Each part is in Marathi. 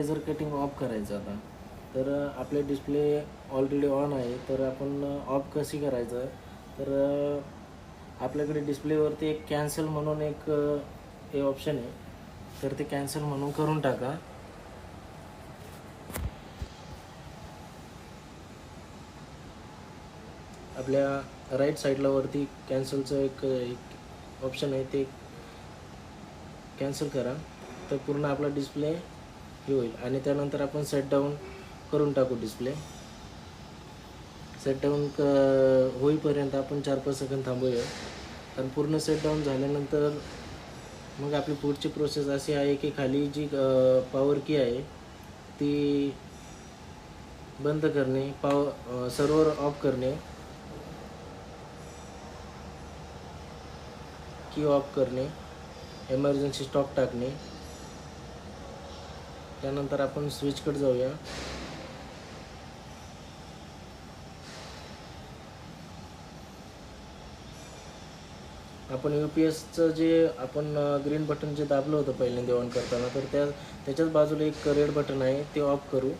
लेझर कटिंग ऑफ करायचं आता. तर आपले डिस्प्ले ऑलरेडी ऑन आहे. तर आपण ऑफ कशी करायचं? तर आपल्याकडे डिस्प्लेवरती एक कॅन्सल म्हणून एक हे ऑप्शन आहे. तर ते कॅन्सल म्हणून करून टाका. आपल्या राईट साईडला वरती कॅन्सलचं एक एक ऑप्शन आहे. ते कॅन्सल करा. तर पूर्ण आपला डिस्प्ले हे होईल. आणि त्यानंतर आपण सेट डाऊन करून टाकू डिस्प्ले सेट डाऊन क होईपर्यंत आपण चार पाच सेकंद थांबूया. कारण पूर्ण सेट डाऊन झाल्यानंतर मग आपली पुढची प्रोसेस अशी आहे की खाली जी पॉवर की आहे ती बंद करणे पाव सर्वर ऑफ करणे की ऑफ करणे एमर्जन्सी स्टॉप टाकणे त्यानंतर आपण स्विचकडे जाऊया. आपण यू पी एसचं जे आपण ग्रीन बटन जे दाबलं होतं पहिल्यांदा ऑन करताना तर त्या त्याच्याच बाजूला एक रेड बटन आहे ते ऑफ करू.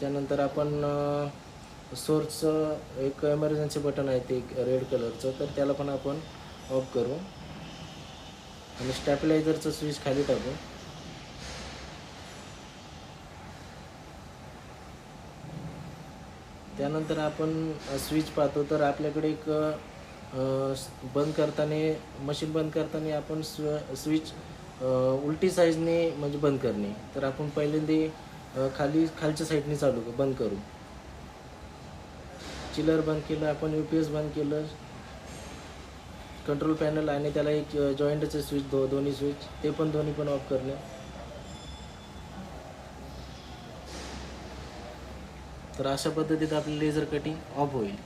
त्यानंतर आपण सोर्सचं एक एमर्जन्सी बटन आहे ते रेड कलरचं तर त्याला पण आपण ऑफ करू. आणि स्टॅबिलायझरचं स्विच खाली टाकू. त्यानंतर आपण स्विच पाहतो. तर आपल्याकडे एक बंद करताना मशीन बंद करताना आपण स्व स्विच उलटी साईजने म्हणजे बंद करणे. तर आपण पहिल्यांदा खाली खालच्या साईडने चालू बंद करू. चिलर बंद केलं आपण यू पी एस बंद केलं. कंट्रोल पॅनल आणि त्याला एक जॉईंटचे स्विच दो दोन्ही स्विच ते पण दोन्ही पण ऑफ करणे. तर अशा पद्धतीत आपली लेझर कटिंग ऑफ होईल.